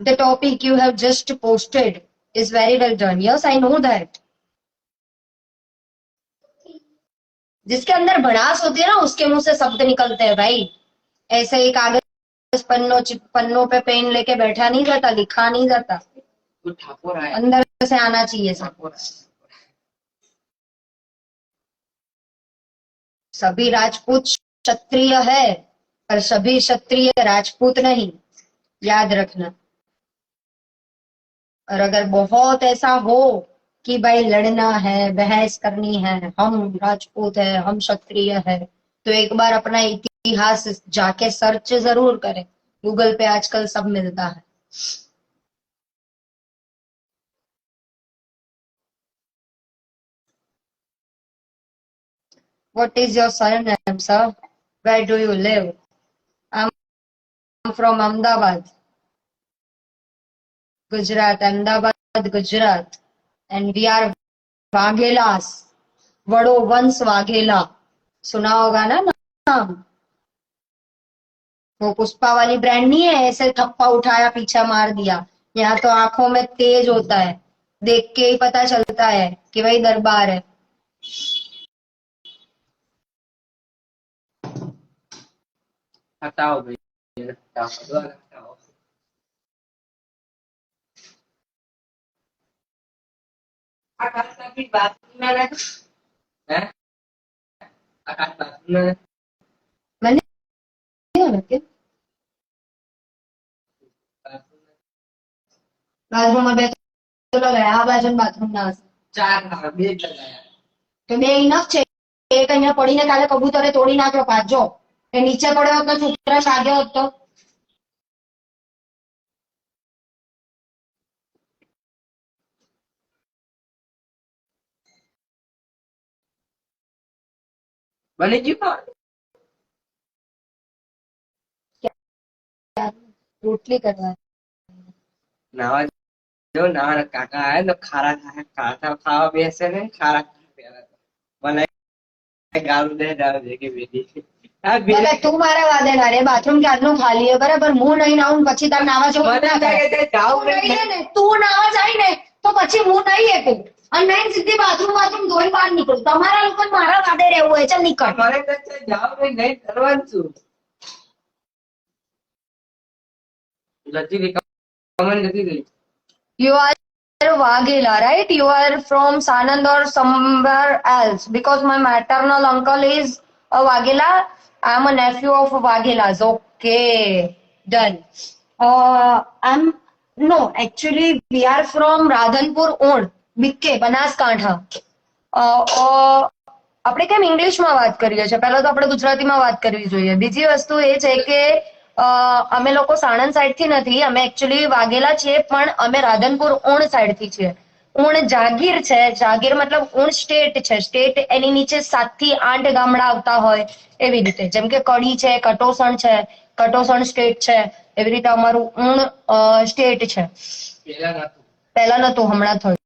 the topic you have just posted is very well done. Yes, I know that. जिसके अंदर भड़ास होती है ना उसके मुँह से शब्द निकलते हैं भाई। ऐसे ही कागज़ पन्नों पन्नों पे पेन लेके बैठा नहीं जाता लिखा नहीं जाता। तो अंदर से आना चाहिए सब। सभी राजपूत क्षत्रिय है पर सभी क्षत्रिय राजपूत नहीं। याद रखना। और अगर बहुत ऐसा हो कि भाई लड़ना है बहस करनी है हम राजपूत है हम क्षत्रिय है तो एक बार अपना इतिहास जाके सर्च ज़रूर करें गूगल पे आजकल सब मिलता है What is your surname, sir? Where do you live? I'm from Ahmedabad, Gujarat, Ahmedabad, Gujarat. And we are Vaghelas, वड़ो वंश वाघेला. सुना होगा ना नाम? वो पुष्पा वाली ब्रांड नहीं है ऐसे थप्पा उठाया पीछा मार दिया. यहाँ तो आँखों में तेज होता है. देख के ही पता चलता है कि भाई दरबार है. हटाओ भैया हटाओ. આકાશમાંથી બાથરૂમમાં નાખ હે આકાશ બાથરૂમમાં મને કેવું કે બાથરૂમમાં બે તો લગાયા આ બાજુ બાથરૂમ ના હશે. ચાર બે લગાયા તો બે ઇનફ છે એક અહીંયા પડીને કાલે કબૂતરે તોડી નાખ્યો પાછો એ નીચે પડ્યો તો છોકરા સાગ્યો હતો તો બની ગયું રોટલી કરવા નાવા જો નાવા કાકા આયા તો ખારા ખારા ખારા ખાવા બેસે ને ખારા ખાવા પહેલા તો. મને ગાળું દે જાવ ભેગી ભેગી આ બે એટલે તું મારા વાદે ના રે બાથરૂમ ક્યારનું ખાલી છે બરાબર હું નહીં નાવું ને પછી તાર નાવા જવું મને ના લાગે થાય. છે જાવ તું નહીં રે ને તું નાવા જાય ને તો પછી હું નહીં એકું અને નહીં સીધી બાથરૂમ બાથરૂમ ધોઈ બહાર નીકળું તમારા લોકો મારા વાદે રહેવું હોય ચાલ નીકળ મારે તો છે જાવ ને નહીં કરવાનું છું રહી કમેન્ટ જતી રહી You are Waghela, right? You are from Sanand or somewhere else because my maternal uncle is a Waghela. I am a nephew of Waghelas. Okay, done. Uh, I'm no, actually we are from Radhanpur, Ond, BK, Banaskantha. આપણે કેમ ઇંગ્લિશમાં વાત કરીએ છીએ? પહેલા તો આપણે ગુજરાતીમાં વાત કરવી જોઈએ. બીજી વસ્તુ એ છે કે અમે લોકો સાણંદ સાઈડથી નથી અમે એકચ્યુઅલી વાઘેલા છીએ પણ અમે રાધનપુર ઊણ સાઈડથી છીએ. ઊણ જાગીર છે. જાગીર મતલબ ઊણ સ્ટેટ છે. સ્ટેટ એની નીચે સાતથી આઠ ગામડા આવતા હોય એવી રીતે. જેમ કે કડી છે કટોસણ છે કટોસણ સ્ટેટ છે એવી રીતે અમારું ઊણ સ્ટેટ છે. પહેલા નતું હમણાં થયું.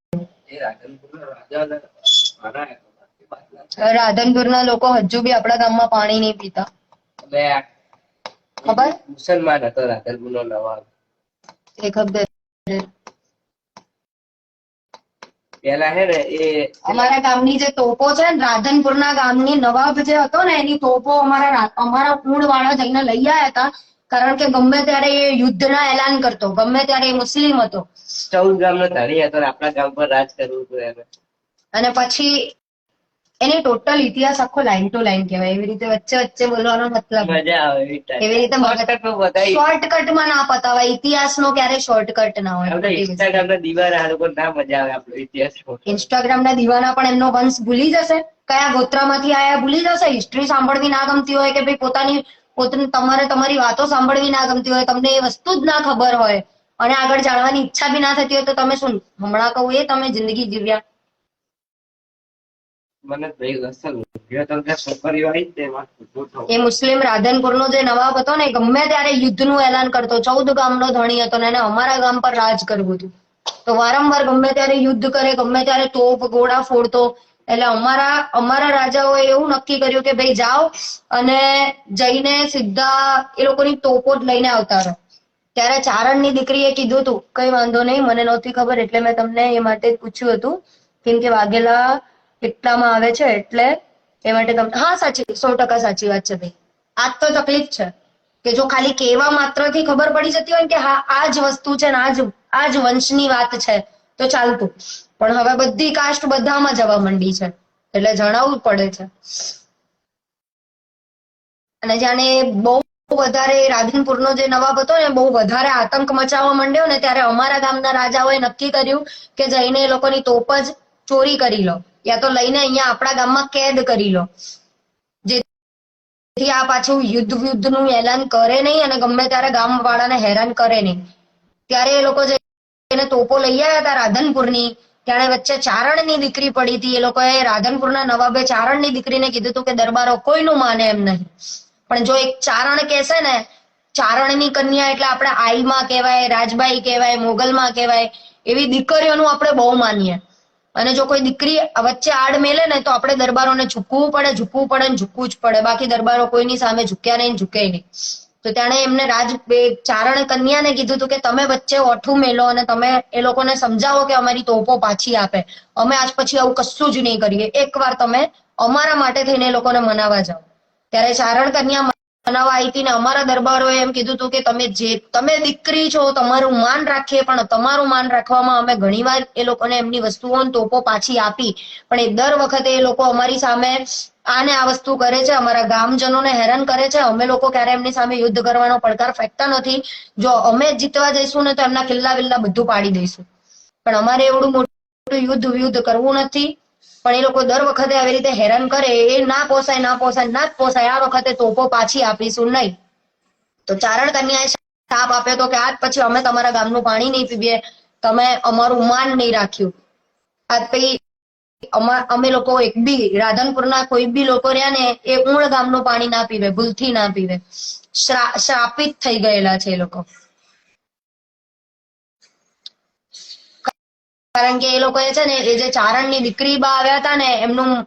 બાટલા રાધનપુરના લોકો હજુ બી આપણા ગામમાં પાણી નહીં પીતા. ખબર? મુસલમાન હતો રાધનપુરનો નવાબ. એ ખબર. પેલા હે ને એ અમારા ગામની જે તોપો છે ને રાધનપુરના ગામની નવાબ જે હતો ને એની તોપો અમારા અમારા કુળ વાળા જઈને લઈ આવ્યા હતા. કારણ કે ગમે ત્યારે એ યુદ્ધના એલાન કરતો ગમે ત્યારે એ મુસ્લિમ હતો. ચૌદ ગામનો ધણી હતો આપણા ગામ પર રાજ કરવું હતું એને અને પછી એની ટોટલ ઇતિહાસ આખો લાઈન ટુ લાઈન કહેવાય. એવી રીતે વચ્ચે વચ્ચે બોલવાનો મતલબ. મજા આવે એવી રીતે. શોર્ટકટમાં ના પતાવાય. ઇતિહાસનો ક્યારે શોર્ટકટ ના હોય. ઇન્સ્ટાગ્રામ ના દીવાના આ લોકો ના મજા આવે આપણો ઇતિહાસ ઇન્સ્ટાગ્રામ ના દીવાના પણ એમનો વંશ ભૂલી જશે. કયા ગોત્રામાંથી આયા ભૂલી જશે? હિસ્ટ્રી સાંભળવી ના ગમતી હોય કે ભાઈ પોતાની પોતાની તમારે તમારી વાતો સાંભળવી ના ગમતી હોય તમને એ વસ્તુ જ ના ખબર હોય. અને આગળ જાણવાની ઈચ્છા બી ના થતી હોય તો તમે શું હમણાં કહું એ તમે જિંદગી જીવ્યા. એ મુસ્લિમ રાધનપુર નો જે નવાબ હતો ને ગમે ત્યારે યુદ્ધનું એલાન કરતો ચૌદ ગામનો ધણી હતો ને એને અમારા ગામ પર રાજ કરવું હતું. તો વારંવાર ગમે ત્યારે યુદ્ધ કરે ગમે ત્યારે તોપ ગોળા ફોડતો એટલે અમારા અમારા રાજાઓએ એવું નક્કી કર્યું કે ભાઈ જાઓ અને જઈને સીધા એ લોકોની તોપો જ લઈને આવતા રહો. ત્યારે ચારણની દીકરીએ કીધું હતું કઈ વાંધો નહીં, મને નહોતી ખબર, એટલે મેં તમને એ માટે પૂછ્યું હતું, કેમ કે વાઘેલા એટલામાં આવે છે, એટલે એ માટે તમને હા, સાચી, સો ટકા સાચી વાત છે ભાઈ. આ તો તકલીફ છે કે જો ખાલી કહેવા માત્રથી ખબર પડી જતી હોય કે હા, આ જ વસ્તુ છે ને આ જ આ જ વંશની વાત છે, તો ચાલતું. પણ હવે બધી કાસ્ટ બધામાં જવા માંડી છે, એટલે જણાવવું પડે છે. અને જાણે બહુ વધારે રાધનપુરનો જે નવાબ હતો ને, બહુ વધારે આતંક મચાવવા માંડ્યો ને, ત્યારે અમારા ગામના રાજાઓએ નક્કી કર્યું કે જઈને એ લોકોની તોપ જ ચોરી કરી લો, યા તો લઈને અહીંયા આપણા ગામમાં કેદ કરી લો. જેથી આ પાછું યુદ્ધ યુદ્ધનું એલાન કરે નહીં અને ગમે ત્યારે ગામ વાળાને હેરાન કરે નહીં. ત્યારે એ લોકો જઈને તોપો લઈ આવ્યા હતા રાધનપુરની. ત્યારે વચ્ચે ચારણની દીકરી પડી હતી. એ લોકોએ રાધનપુરના નવાબે ચારણની દીકરીને કીધું હતું કે દરબારો કોઈનું માને એમ નહીં. પણ જો એક ચારણ કહેશે ને, ચારણની કન્યા એટલે આપણે આઈમાં કહેવાય, રાજબાઈ કહેવાય, મોગલમાં કહેવાય, એવી દીકરીઓનું આપણે બહુ માનીએ. અને જો કોઈ દીકરી વચ્ચે આડ મેલે ને, તો આપણે દરબારોને ઝૂકવું પડે ઝૂકવું પડે ને ઝૂકવું જ પડે. બાકી દરબારો કોઈની સામે ઝૂક્યા નહીં ઝૂકે નહીં. તો તેણે એમને રાજ ચારણ કન્યાને કીધું હતું કે તમે વચ્ચે ઓઠું મેલો અને તમે એ લોકોને સમજાવો કે અમારી તોપો પાછી આપે. અમે આજ પછી આવું કશું જ નહીં કરીએ. એકવાર તમે અમારા માટે થઈને એ લોકોને મનાવા જાઓ. ત્યારે ચારણ કન્યા મનાવા આવી ને અમારા દરબારોએ એમ કીધું હતું કે તમે જે, તમે દીકરી છો, તમારું માન રાખીએ, પણ તમારું માન રાખવામાં અમે ઘણીવાર એ લોકોને એમની વસ્તુઓ તોપો પાછી આપી. પણ એ દર વખતે એ લોકો અમારી સામે આને આ વસ્તુ કરે છે, અમારા ગામજનોને હેરાન કરે છે. અમે લોકો ક્યારે એમની સામે યુદ્ધ કરવાનો પડકાર ફેંકતા નથી. જો અમે જીતવા જઈશું ને તો એમના કિલ્લા વિલ્લા બધું પાડી દઈશું. પણ અમારે એવડું મોટું યુદ્ધ યુદ્ધ કરવું નથી. પણ એ લોકો દર વખતે આવી રીતે હેરાન કરે, એ ના પોસાય ના પોસાય, ના જ પોસાય. આ વખતે તોપો પાછી આપીશું નહીં. તો ચારણ કન્યાએ સાપ આપ્યો તો કે, આજ પછી અમે તમારા ગામનું પાણી નહીં પીવીએ. તમે અમારું માન નહીં રાખ્યું. આજ પછી અમા- લોકો એક બી, રાધનપુરના કોઈ બી લોકો રહ્યા ને, એ ઊણ ગામનું પાણી ના પીવે, ભૂલથી ના પીવે. શ્રા- શ્રાપિત થઈ ગયેલા છે એ લોકો. કારણ કે એ લોકોએ છે ને, એ જે ચારણની દીકરી બા આવ્યા હતા ને, એમનું